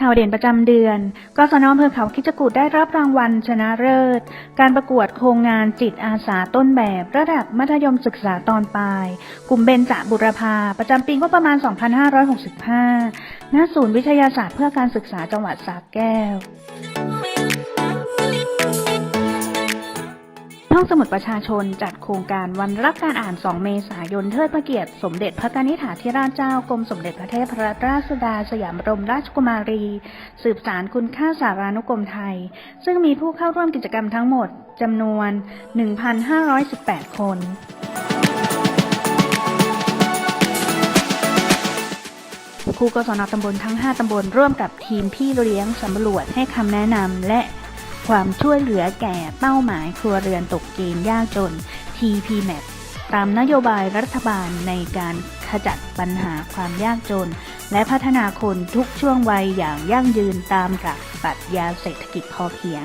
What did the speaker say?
ข่าวเด่นประจำเดือน กศนอำเภอเขาคิจกูดได้รับรางวัลชนะเลิศ การประกวดโครงงานจิตอาสาต้นแบบ ระดับมัธยมศึกษาตอนปลาย กลุ่มเบญจบุรพา ประจำปีงบประมาณ 2565 ณ ศูนย์วิทยาศาสตร์เพื่อการศึกษาจังหวัดสระแก้ว ห้องสมุดประชาชนจัดโครงการวันรักการอ่าน 2 เมษายนเทิดพระเกียรติสมเด็จพระกนิษฐาธิราชเจ้ากรมสมเด็จพระเทพรัตนราชสุดาสยามบรมราชกุมารี สืบสารคุณค่าสารานุกรมไทย ซึ่งมีผู้เข้าร่วมกิจกรรมทั้งหมดจำนวน 1,518 คนครูกศนตำบลทั้ง 5 ตำบลร่วมกับทีมพี่เลี้ยงสำรวจให้คำแนะนำและ ความช่วยเหลือแก่เป้าหมายครัวเรือนตกเกณฑ์ยากจน TPMAP ตามนโยบายรัฐบาลในการขจัดปัญหาความยากจน และพัฒนาคนทุกช่วงวัยอย่างยั่งยืนตามหลักปรัชญาเศรษฐกิจพอเพียง